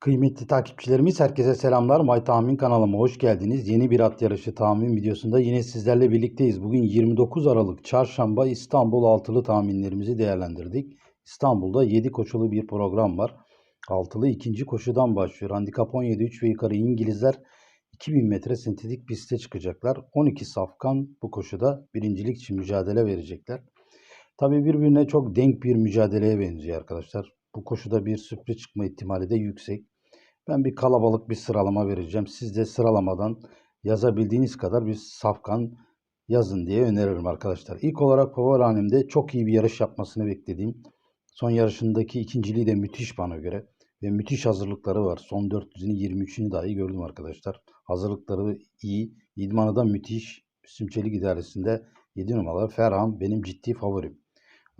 Kıymetli takipçilerimiz herkese selamlar. May Tahmin kanalıma hoş geldiniz. Yeni bir at yarışı tahmin videosunda yine sizlerle birlikteyiz. Bugün 29 Aralık Çarşamba İstanbul altılı tahminlerimizi değerlendirdik. İstanbul'da 7 koşulu bir program var. Altılı ikinci koşudan başlıyor. Handikap 17 3 ve yukarı İngilizler 2000 metre sentetik piste çıkacaklar. 12 safkan bu koşuda birincilik için mücadele verecekler. Tabii birbirine çok denk bir mücadeleye benziyor arkadaşlar. Bu koşuda bir sürpriz çıkma ihtimali de yüksek. Ben bir kalabalık bir sıralama vereceğim. Siz de sıralamadan yazabildiğiniz kadar bir safkan yazın diye öneririm arkadaşlar. İlk olarak favori çok iyi bir yarış yapmasını beklediğim son yarışındaki ikinciliği de müthiş bana göre ve müthiş hazırlıkları var. Son 400'ünü 23'ünü dahi gördüm arkadaşlar. Hazırlıkları iyi. İdmanı da müthiş. Simçelik idaresinde 7 numaralı Ferhan benim ciddi favorim.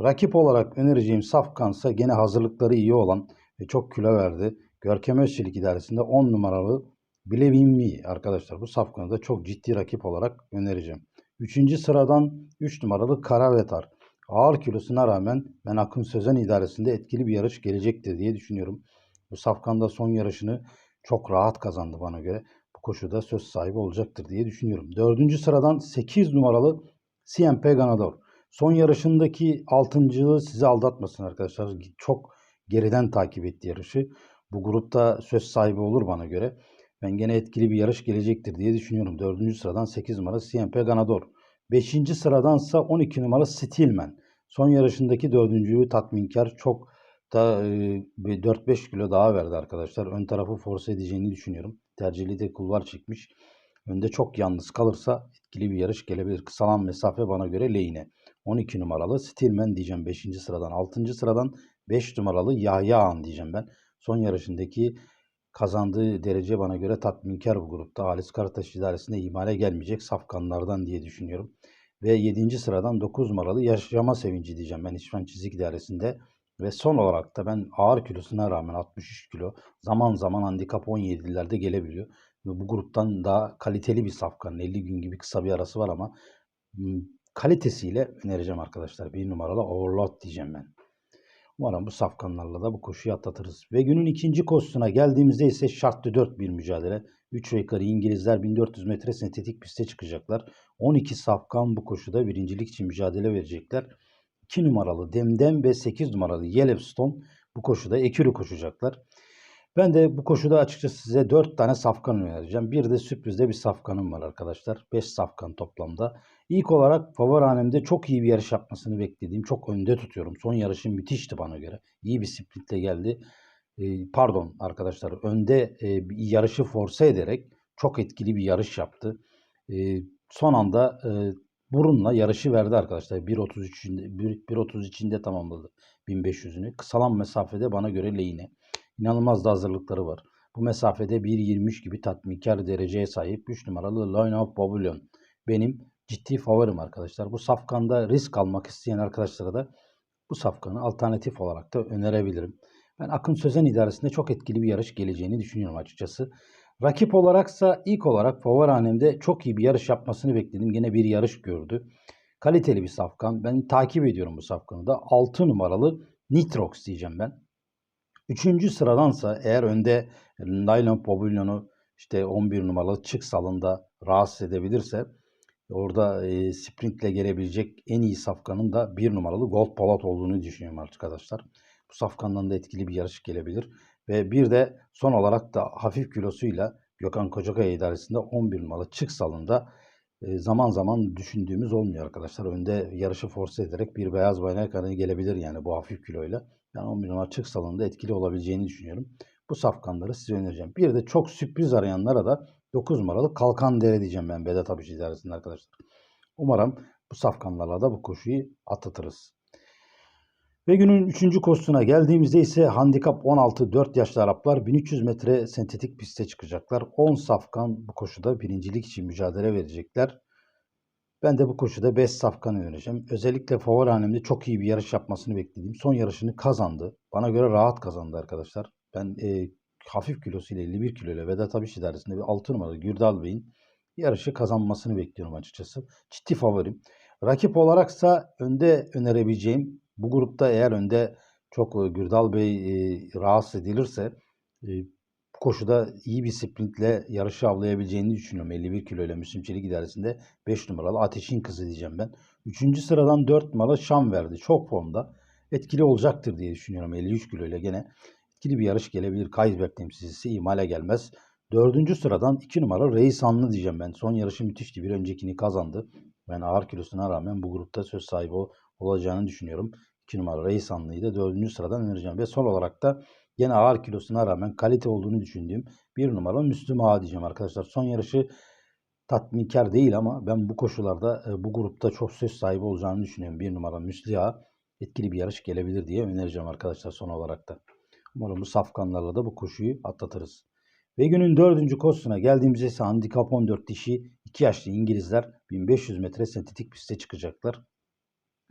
Rakip olarak önereceğim Safkansa gene hazırlıkları iyi olan ve çok kilo verdi. Görkem Özçelik idaresinde 10 numaralı Bilevin Mi arkadaşlar. Bu Safkan'ı da çok ciddi rakip olarak önereceğim. Üçüncü sıradan 3 numaralı Karavetar. Ağır kilosuna rağmen ben Akın Sözen idaresinde etkili bir yarış gelecektir diye düşünüyorum. Bu Safkan'da son yarışını çok rahat kazandı bana göre. Bu koşuda söz sahibi olacaktır diye düşünüyorum. Dördüncü sıradan 8 numaralı CMP Ganador. Son yarışındaki altıncılığı sizi aldatmasın arkadaşlar. Çok geriden takip etti yarışı. Bu grupta söz sahibi olur bana göre. Ben gene etkili bir yarış gelecektir diye düşünüyorum. Dördüncü sıradan 8 numara CMP Ganador. Beşinci sıradansa 12 numara Steelman. Son yarışındaki dördüncüyü tatminkar. Çok da e, 4-5 kilo daha verdi arkadaşlar. Ön tarafı force edeceğini düşünüyorum. Tercihli de kulvar çekmiş. Önde çok yalnız kalırsa etkili bir yarış gelebilir. Kısalan mesafe bana göre lehine. 12 numaralı Steelman diyeceğim 5. sıradan. 6. sıradan 5 numaralı Yahya Han diyeceğim ben. Son yarışındaki kazandığı derece bana göre tatminkar bu grupta. Halis Karataş idaresinde ihmale gelmeyecek safkanlardan diye düşünüyorum. Ve 7. sıradan 9 numaralı Yaşama Sevinci diyeceğim ben İşvan Çizik idaresinde. Ve son olarak da ben ağır kilosuna rağmen 63 kilo zaman zaman handikap 17'lerde gelebiliyor. Ve bu gruptan daha kaliteli bir safkan. 50 gün gibi kısa bir arası var ama kalitesiyle önereceğim arkadaşlar. Bir numaralı Overlord diyeceğim ben. Umarım bu safkanlarla da bu koşuyu atlatırız. Ve günün ikinci koşusuna geldiğimizde ise şartlı 4 bir mücadele. 3 ve İngilizler 1400 metre sentetik piste çıkacaklar. 12 safkan bu koşuda birincilik için mücadele verecekler. 2 numaralı Demdem ve 8 numaralı Yellowstone bu koşuda ekürü koşacaklar. Ben de bu koşuda açıkçası size 4 tane safkan önereceğim. Bir de sürprizde bir safkanım var arkadaşlar. 5 safkan toplamda. İlk olarak favori çok iyi bir yarış yapmasını beklediğim, çok önde tutuyorum. Son yarışı müthişti bana göre. İyi bir sprintle geldi. Ee, pardon arkadaşlar, önde e, yarışı force ederek çok etkili bir yarış yaptı. Ee, son anda e, burunla yarışı verdi arkadaşlar. 1.33'inde 1.33'inde tamamladı 1500'ünü. Kısalan mesafede bana göre lehine. İnanılmaz da hazırlıkları var. Bu mesafede 1.23 gibi tatminkar dereceye sahip 3 numaralı Line of Babylon. Benim ciddi favorim arkadaşlar. Bu safkanda risk almak isteyen arkadaşlara da bu safkanı alternatif olarak da önerebilirim. Ben Akın Sözen idaresinde çok etkili bir yarış geleceğini düşünüyorum açıkçası. Rakip olaraksa ilk olarak favori çok iyi bir yarış yapmasını bekledim. Yine bir yarış gördü. Kaliteli bir safkan. Ben takip ediyorum bu safkanı da. 6 numaralı Nitrox diyeceğim ben. Üçüncü sıradansa eğer önde Nylon Pavilion'u işte 11 numaralı çık salında rahatsız edebilirse orada e, sprintle gelebilecek en iyi safkanın da bir numaralı Gold Palat olduğunu düşünüyorum arkadaşlar. Bu safkandan da etkili bir yarış gelebilir. Ve bir de son olarak da hafif kilosuyla Gökhan Kocakaya idaresinde 11 numaralı çık salında e, zaman zaman düşündüğümüz olmuyor arkadaşlar. Önde yarışı force ederek bir beyaz bayrak kanı gelebilir yani bu hafif kiloyla. Yani 11 numara çık salonunda etkili olabileceğini düşünüyorum. Bu safkanları size önereceğim. Bir de çok sürpriz arayanlara da 9 numaralı Kalkan Dere diyeceğim ben Vedat Abiş idaresinde arkadaşlar. Umarım bu safkanlarla da bu koşuyu atlatırız. Ve günün 3. koşusuna geldiğimizde ise handikap 16 4 yaşlı Araplar 1300 metre sentetik piste çıkacaklar. 10 safkan bu koşuda birincilik için mücadele verecekler. Ben de bu koşuda 5 safkan önereceğim. Özellikle favori hanemde çok iyi bir yarış yapmasını beklediğim. Son yarışını kazandı. Bana göre rahat kazandı arkadaşlar. Ben e, hafif kilosuyla 51 kilo ile Vedat Abiş idaresinde bir 6 numaralı Gürdal Bey'in yarışı kazanmasını bekliyorum açıkçası. Ciddi favorim. Rakip olaraksa önde önerebileceğim bu grupta eğer önde çok Gürdal Bey e, rahatsız edilirse e, Bu koşuda iyi bir sprintle yarışı avlayabileceğini düşünüyorum. 51 kilo ile Müslüm Çelik idaresinde 5 numaralı Ateşin Kızı diyeceğim ben. 3. sıradan 4 numaralı Şam verdi. Çok formda. Etkili olacaktır diye düşünüyorum. 53 kilo ile gene etkili bir yarış gelebilir. Kaysberg temsilcisi ihmale gelmez. Dördüncü sıradan 2 numara Reis Anlı diyeceğim ben. Son yarışı müthişti. Bir öncekini kazandı. Ben ağır kilosuna rağmen bu grupta söz sahibi ol- olacağını düşünüyorum. 2 numara Reis Anlı'yı da dördüncü sıradan önereceğim. Ve son olarak da Yine ağır kilosuna rağmen kalite olduğunu düşündüğüm bir numara Müslüm Ağa diyeceğim arkadaşlar. Son yarışı tatminkar değil ama ben bu koşularda e, bu grupta çok söz sahibi olacağını düşünüyorum. Bir numara Müslü Ağa etkili bir yarış gelebilir diye önereceğim arkadaşlar son olarak da. Umarım bu safkanlarla da bu koşuyu atlatırız. Ve günün dördüncü koşusuna geldiğimizde ise handikap 14 dişi 2 yaşlı İngilizler 1500 metre sentetik piste çıkacaklar.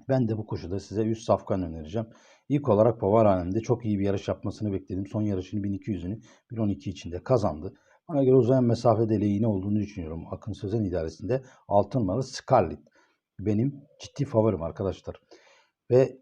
Ben de bu koşuda size 100 safkan önereceğim. İlk olarak Pavarhanem'de çok iyi bir yarış yapmasını bekledim. Son yarışını 1200'ünü 1.12 içinde kazandı. Bana göre uzayan mesafede lehine olduğunu düşünüyorum. Akın Sözen idaresinde altın numaralı Scarlett. Benim ciddi favorim arkadaşlar. Ve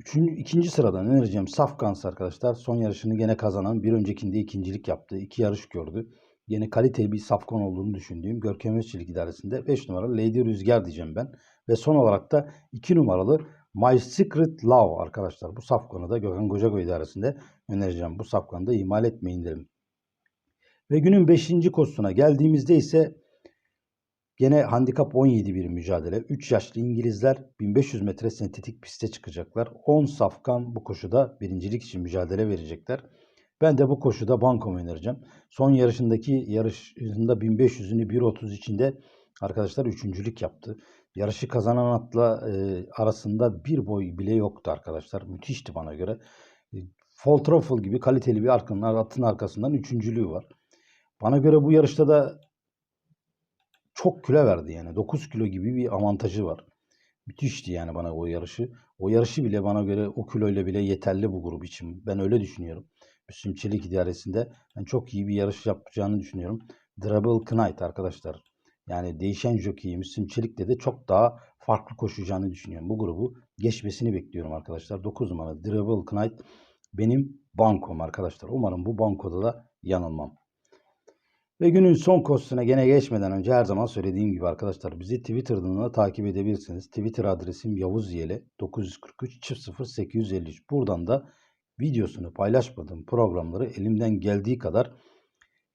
üçüncü, ikinci sıradan önereceğim Safkans arkadaşlar. Son yarışını gene kazanan bir öncekinde ikincilik yaptı. İki yarış gördü. Yine kaliteli bir safkan olduğunu düşündüğüm Görkem Özçelik idaresinde 5 numaralı Lady Rüzgar diyeceğim ben. Ve son olarak da 2 numaralı My Secret Love arkadaşlar. Bu safkanı da Gökhan Kocakoy idaresinde önereceğim. Bu safkanı da ihmal etmeyin derim. Ve günün 5. koşusuna geldiğimizde ise gene handikap 17 bir mücadele. 3 yaşlı İngilizler 1500 metre sentetik piste çıkacaklar. 10 safkan bu koşuda birincilik için mücadele verecekler. Ben de bu koşuda bankom önereceğim. Son yarışındaki yarışında 1500'ünü 1.30 içinde arkadaşlar üçüncülük yaptı. Yarışı kazanan atla e, arasında bir boy bile yoktu arkadaşlar. Müthişti bana göre. E, Fall gibi kaliteli bir arkanın, atın arkasından üçüncülüğü var. Bana göre bu yarışta da çok kilo verdi yani. 9 kilo gibi bir avantajı var. Müthişti yani bana o yarışı. O yarışı bile bana göre o kiloyla bile yeterli bu grup için. Ben öyle düşünüyorum. Müslüm Çelik idaresinde ben çok iyi bir yarış yapacağını düşünüyorum. Drabble Knight arkadaşlar. Yani değişen jockey Müslüm Çelik'le de çok daha farklı koşacağını düşünüyorum. Bu grubu geçmesini bekliyorum arkadaşlar. 9 numara Drabble Knight benim bankom arkadaşlar. Umarım bu bankoda da yanılmam. Ve günün son koşusuna gene geçmeden önce her zaman söylediğim gibi arkadaşlar bizi Twitter'dan da takip edebilirsiniz. Twitter adresim Yavuz Yele 943 00 853. Buradan da videosunu paylaşmadığım programları elimden geldiği kadar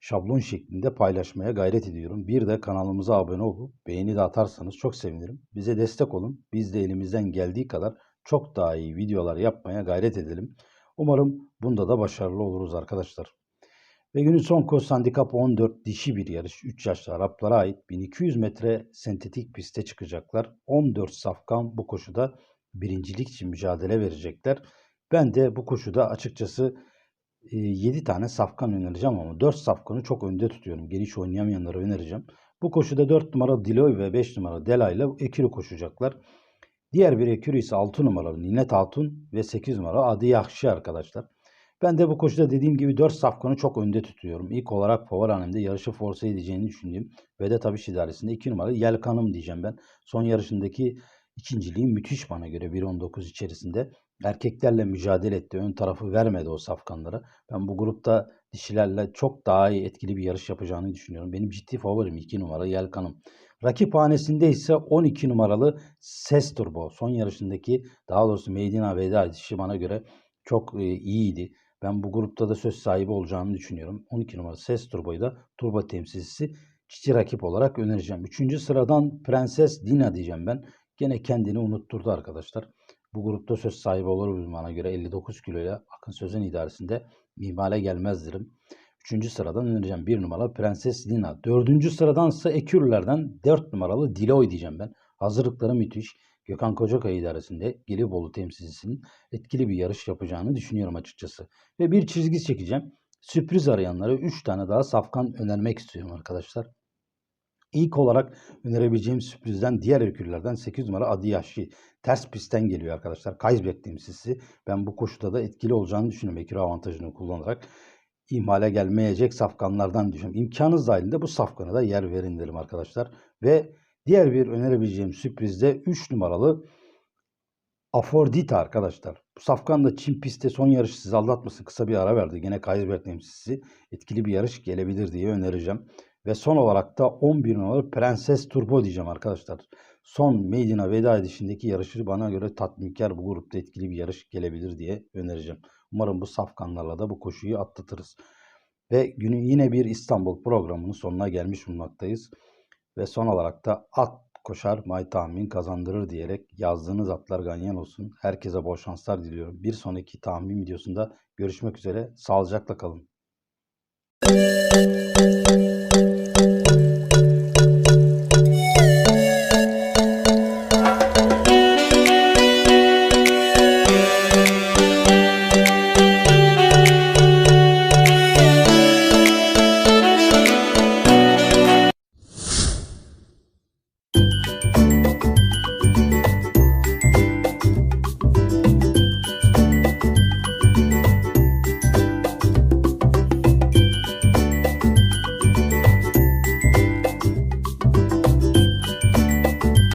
şablon şeklinde paylaşmaya gayret ediyorum. Bir de kanalımıza abone olup beğeni de atarsanız çok sevinirim. Bize destek olun. Biz de elimizden geldiği kadar çok daha iyi videolar yapmaya gayret edelim. Umarım bunda da başarılı oluruz arkadaşlar. Ve günün son koşusu handikap 14 dişi bir yarış. 3 yaşlı Araplara ait 1200 metre sentetik piste çıkacaklar. 14 safkan bu koşuda birincilik için mücadele verecekler. Ben de bu koşuda açıkçası 7 tane safkan önereceğim ama 4 safkanı çok önde tutuyorum. Geniş oynayamayanları önereceğim. Bu koşuda 4 numara Diloy ve 5 numara Dela ile Ekürü koşacaklar. Diğer bir Ekürü ise 6 numaralı Ninet Hatun ve 8 numara Adi Yakşı arkadaşlar. Ben de bu koşuda dediğim gibi 4 safkanı çok önde tutuyorum. İlk olarak Powerhanem'de yarışı force edeceğini düşündüğüm ve de tabii idaresinde 2 numaralı Yelkanım diyeceğim ben. Son yarışındaki ikinciliği müthiş bana göre 1.19 içerisinde. Erkeklerle mücadele etti. Ön tarafı vermedi o safkanlara. Ben bu grupta dişilerle çok daha iyi etkili bir yarış yapacağını düşünüyorum. Benim ciddi favorim 2 numara Yelkanım. Rakip hanesinde ise 12 numaralı Ses Turbo. Son yarışındaki daha doğrusu Meydina Veda dişi bana göre çok e, iyiydi. Ben bu grupta da söz sahibi olacağını düşünüyorum. 12 numara Ses Turbo'yu da turbo temsilcisi çiçi rakip olarak önereceğim. Üçüncü sıradan Prenses Dina diyeceğim ben. Gene kendini unutturdu arkadaşlar. Bu grupta söz sahibi olur bana göre 59 kiloyla Akın Sözen idaresinde ihmale gelmezdirim. Üçüncü sıradan önereceğim. Bir numara Prenses Dina. Dördüncü sıradan ise Ekürlerden dört numaralı Diloy diyeceğim ben. Hazırlıkları müthiş. Gökhan Kocakaya idaresinde Gelibolu temsilcisinin etkili bir yarış yapacağını düşünüyorum açıkçası. Ve bir çizgi çekeceğim. Sürpriz arayanlara 3 tane daha safkan önermek istiyorum arkadaşlar. İlk olarak önerebileceğim sürprizden diğer Herküllerden 8 numara Adi Yaşlı. Ters pistten geliyor arkadaşlar. Kaysberg temsilcisi. Ben bu koşuda da etkili olacağını düşünüyorum. Ekür avantajını kullanarak. ihmale gelmeyecek safkanlardan düşünüyorum. İmkanınız dahilinde bu safkana da yer verin derim arkadaşlar. Ve diğer bir önerebileceğim sürprizde 3 numaralı Afrodita arkadaşlar. Bu safkan da Çin pistte son yarışı sizi aldatmasın. Kısa bir ara verdi. Gene Kaysberg temsilcisi. Etkili bir yarış gelebilir diye önereceğim. Ve son olarak da 11 numaralı Prenses Turbo diyeceğim arkadaşlar. Son Maiden'a veda edişindeki yarışı bana göre tatminkar bu grupta etkili bir yarış gelebilir diye önereceğim. Umarım bu safkanlarla da bu koşuyu atlatırız. Ve günün yine bir İstanbul programının sonuna gelmiş bulunmaktayız. Ve son olarak da at koşar may tahmin kazandırır diyerek yazdığınız atlar ganyan olsun. Herkese bol şanslar diliyorum. Bir sonraki tahmin videosunda görüşmek üzere. Sağlıcakla kalın.